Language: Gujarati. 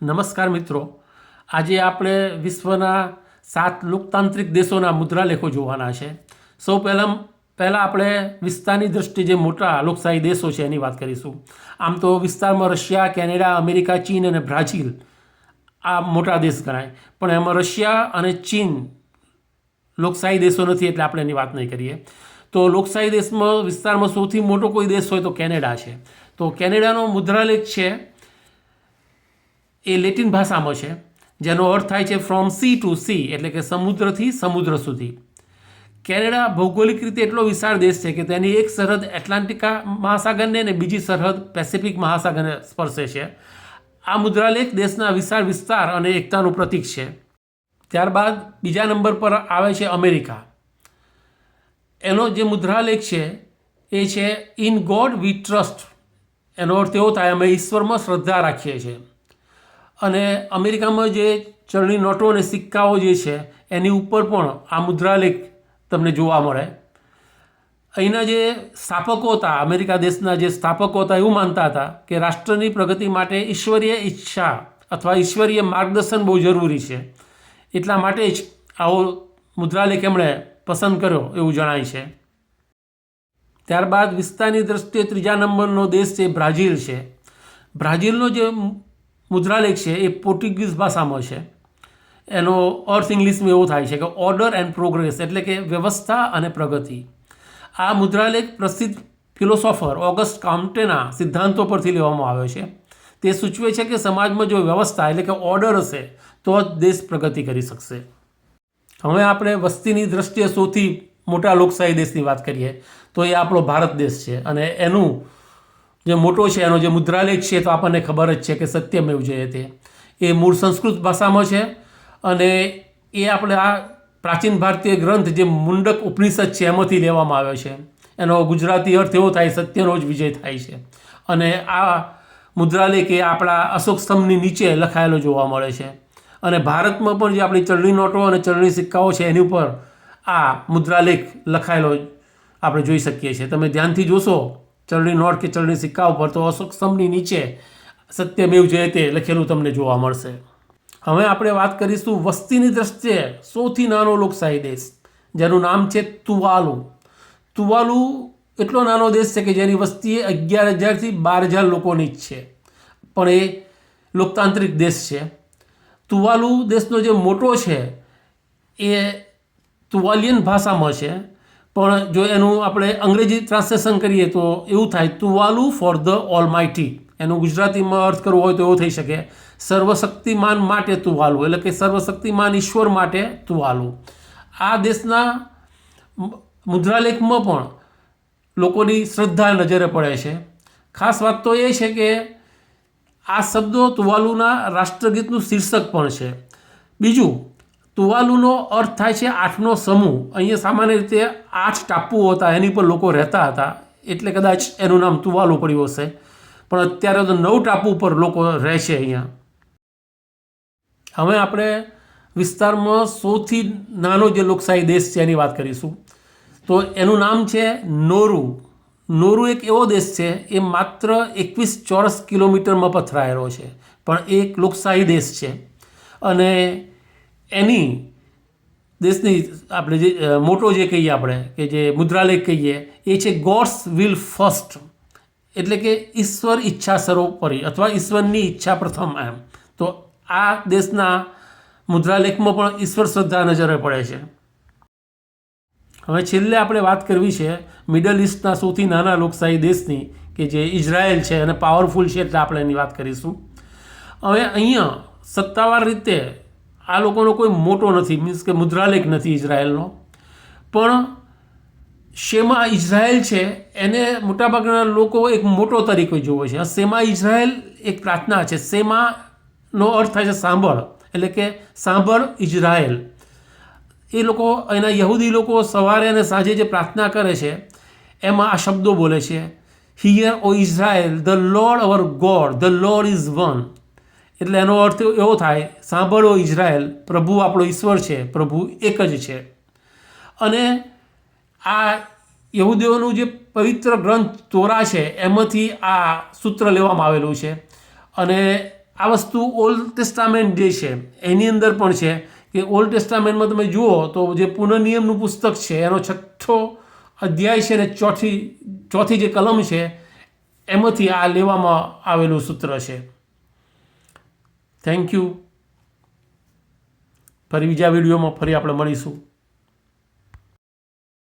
નમસ્કાર મિત્રો. આજે આપણે વિશ્વના સાત લોકતાંત્રિક દેશોના મુદ્રાલેખો જોવાના છે. સૌ પહેલાં પહેલાં આપણે વિસ્તારની દૃષ્ટિએ જે મોટા લોકશાહી દેશો છે એની વાત કરીશું. આમ તો વિસ્તારમાં રશિયા, કેનેડા, અમેરિકા, ચીન અને બ્રાઝિલ આ મોટા દેશ ગણાય. પણ એમાં રશિયા અને ચીન લોકશાહી દેશો નથી એટલે આપણે એની વાત નહીં કરીએ. તો લોકશાહી દેશમાં વિસ્તારમાં સૌથી મોટો કોઈ દેશ હોય તો કેનેડા છે. તો કેનેડાનો મુદ્રાલેખ છે એ લેટિન ભાષામાં છે, જેનો અર્થ થાય છે ફ્રોમ સી ટુ સી એટલે કે સમુદ્રથી સમુદ્ર સુધી. કેનેડા ભૌગોલિક રીતે એટલો વિશાળ દેશ છે કે તેની એક સરહદ એટલાન્ટિકા મહાસાગરને અને બીજી સરહદ પેસિફિક મહાસાગરને સ્પર્શે છે. આ મુદ્રાલેખ દેશના વિશાળ વિસ્તાર અને એકતાનું પ્રતીક છે. ત્યારબાદ બીજા નંબર પર આવે છે અમેરિકા. એનો જે મુદ્રાલેખ છે, એ છે, ઇન ગોડ વી ટ્રસ્ટ. એનો અર્થ એવો થાય, અમે ઈશ્વરમાં શ્રદ્ધા રાખીએ છીએ. અને અમેરિકામાં જે ચલણી નોટો અને સિક્કાઓ જે છે, એની ઉપર પણ આ મુદ્રાલેખ તમને જોવા મળે. અહીંના જે સ્થાપકો હતા, અમેરિકા દેશના જે સ્થાપકો હતા, એવું માનતા હતા કે રાષ્ટ્રની પ્રગતિ માટે ઈશ્વરીય ઈચ્છા અથવા ઈશ્વરીય માર્ગદર્શન બહુ જરૂરી છે. એટલા માટે જ આવો મુદ્રાલેખ એમણે પસંદ કર્યો એવું જણાય છે. ત્યારબાદ વિસ્તારની દ્રષ્ટિએ ત્રીજા નંબરનો દેશ છે બ્રાઝિલ છે. બ્રાઝિલનો જે મુદ્રાલેખ છે, એ પોર્ટુગીઝ ભાષામાં છે. એનો અર્થ ઇંગ્લિશમાં એવો થાય છે કે ઓર્ડર એન્ડ પ્રોગ્રેસ એટલે કે વ્યવસ્થા અને પ્રગતિ. આ મુદ્રાલેખ પ્રસિદ્ધ ફિલોસોફર ઓગસ્ટ કાઉન્ટેના સિદ્ધાંતો પરથી લેવામાં આવ્યો છે. તે સૂચવે છે કે સમાજમાં જો વ્યવસ્થા એટલે કે ઓર્ડર હશે, તો જ દેશ પ્રગતિ કરી શકશે. હવે આપણે વસ્તીની દ્રષ્ટિએ સૌથી મોટા લોકશાહી દેશની વાત કરીએ, તો એ આપણો ભારત દેશ છે અને એનું જે મોટો છે, એનો જે મુદ્રાલેખ છે તો આપણને ખબર જ છે કે સત્યમેવ જયતે એ મૂળ સંસ્કૃત ભાષામાં છે અને એ આપણે આ પ્રાચીન ભારતીય ગ્રંથ જે મુંડક ઉપનિષદ છે, એમાંથી લેવામાં આવ્યો છે. એનો ગુજરાતી અર્થ એવો થાય, સત્યનો જ વિજય થાય છે. અને આ મુદ્રાલેખ એ આપણા અશોક સ્તંભની નીચે લખાયેલો જોવા મળે છે. અને ભારતમાં પણ જે આપણી ચલણી નોટો અને ચલણી સિક્કાઓ છે, એની ઉપર આ મુદ્રાલેખ લખાયેલો આપણે જોઈ શકીએ છીએ. તમે ધ્યાનથી જોશો ચલણી નોટ કે ચલણી સિક્કા ઉપર તો અશોક સ્તંભની નીચે સત્યમેવ જયતે લખેલું તમને જોવા મળશે. હવે આપણે વાત કરીશું વસ્તીની દ્રષ્ટિએ સૌથી નાનો લોકશાહી દેશ, જેનું નામ છે તુવાલુ. તુવાલુ એટલો નાનો દેશ છે કે જેની વસ્તી અગિયાર હજારથી બાર હજાર લોકોની જ છે. પણ એ લોકતાંત્રિક દેશ છે. તુવાલુ દેશનો જે મોટો છે એ તુવાલિયન ભાષામાં છે. પણ જો એનું આપણે અંગ્રેજી ટ્રાન્સલેશન કરીએ તો એવું થાય, તુવાલુ ફોર ધ ઓલ માઇટી એનું ગુજરાતીમાં અર્થ કરવો હોય તો એવો થઈ શકે, સર્વશક્તિમાન માટે તુવાલુ, એટલે કે સર્વશક્તિમાન ઈશ્વર માટે તુવાલુ. આ દેશના મુદ્રાલેખમાં પણ લોકોની શ્રદ્ધા નજરે પડે છે. ખાસ વાત તો એ છે કે આ શબ્દો તુવાલુના રાષ્ટ્રગીતનું શીર્ષક પણ છે. બીજું તુવાલુનો અર્થ થાય છે આઠનો સમૂહ. અહીંયા સામાન્ય રીતે આઠ ટાપુઓ હતા, એની પર લોકો રહેતા હતા. એટલે કદાચ એનું નામ તુવાલુ પડ્યું હશે. પણ અત્યારે તો નવ ટાપુ પર લોકો રહે છે અહીંયા. હવે આપણે વિસ્તારમાં સૌથી નાનો જે લોકશાહી દેશ છે એની વાત કરીશું. તો એનું નામ છે નોરુ. નોરુ એક એવો દેશ છે, એ માત્ર એકવીસ ચોરસ કિલોમીટરમાં પથરાયેલો છે. પણ એ એક લોકશાહી દેશ છે. અને એની દેશની આપણે જે મોટો જે કહીએ આપણે, કે જે મુદ્રાલેખ કહીએ, એ છે ગોડ્સ વિલ ફર્સ્ટ. એટલે કે ઈશ્વર ઈચ્છા સર્વોપરી અથવા ઈશ્વરની ઈચ્છા પ્રથમ એમ. તો આ દેશના મુદ્રાલેખમાં પણ ઈશ્વર શ્રદ્ધા નજરે પડે છે. હવે છેલ્લે આપણે વાત કરવી છે મિડલ ઇસ્ટના સૌથી નાના લોકશાહી દેશની, કે જે ઇઝરાયલ છે અને પાવરફુલ છે એટલે આપણે એની વાત કરીશું. હવે અહીંયા સત્તાવાર રીતે આ લોકોનો કોઈ મોટો નથી મીન્સ કે મુદ્રાલેખ નથી ઇઝરાયલનો. પણ શેમા ઇઝરાયલ છે, એને મોટાભાગના લોકો એક મોટો તરીકે જોવે છે. શેમા ઇઝરાયલ એક પ્રાર્થના છે, શેમાનો અર્થ થાય છે સાંભળ, એટલે કે સાંભળ ઇઝરાયલ. એ લોકો, એના યહૂદી લોકો સવારે અને સાંજે જે પ્રાર્થના કરે છે, એમાં આ શબ્દો બોલે છે hear O Israel the Lord our God the Lord is one એટલે એનો અર્થ એવો થાય, સાંભળો ઇઝરાયલ પ્રભુ આપણો ઈશ્વર છે, પ્રભુ એક જ છે. અને આ યહૂદીઓનું જે પવિત્ર ગ્રંથ તોરા છે, એમાંથી આ સૂત્ર લેવામાં આવેલું છે. અને આ વસ્તુ ઓલ્ડ ટેસ્ટામેન્ટ જે છે, એની અંદર પણ છે કે ઓલ્ડ ટેસ્ટામેન્ટમાં તમે જુઓ તો જે પુનઃનિયમનું પુસ્તક છે, એનો છઠ્ઠો અધ્યાય છે ને ચોથી ચોથી જે કલમ છે, એમાંથી આ લેવામાં આવેલું સૂત્ર છે. થેન્ક યુ ફરી બીજા વિડીયોમાં ફરી આપણે મળીશું.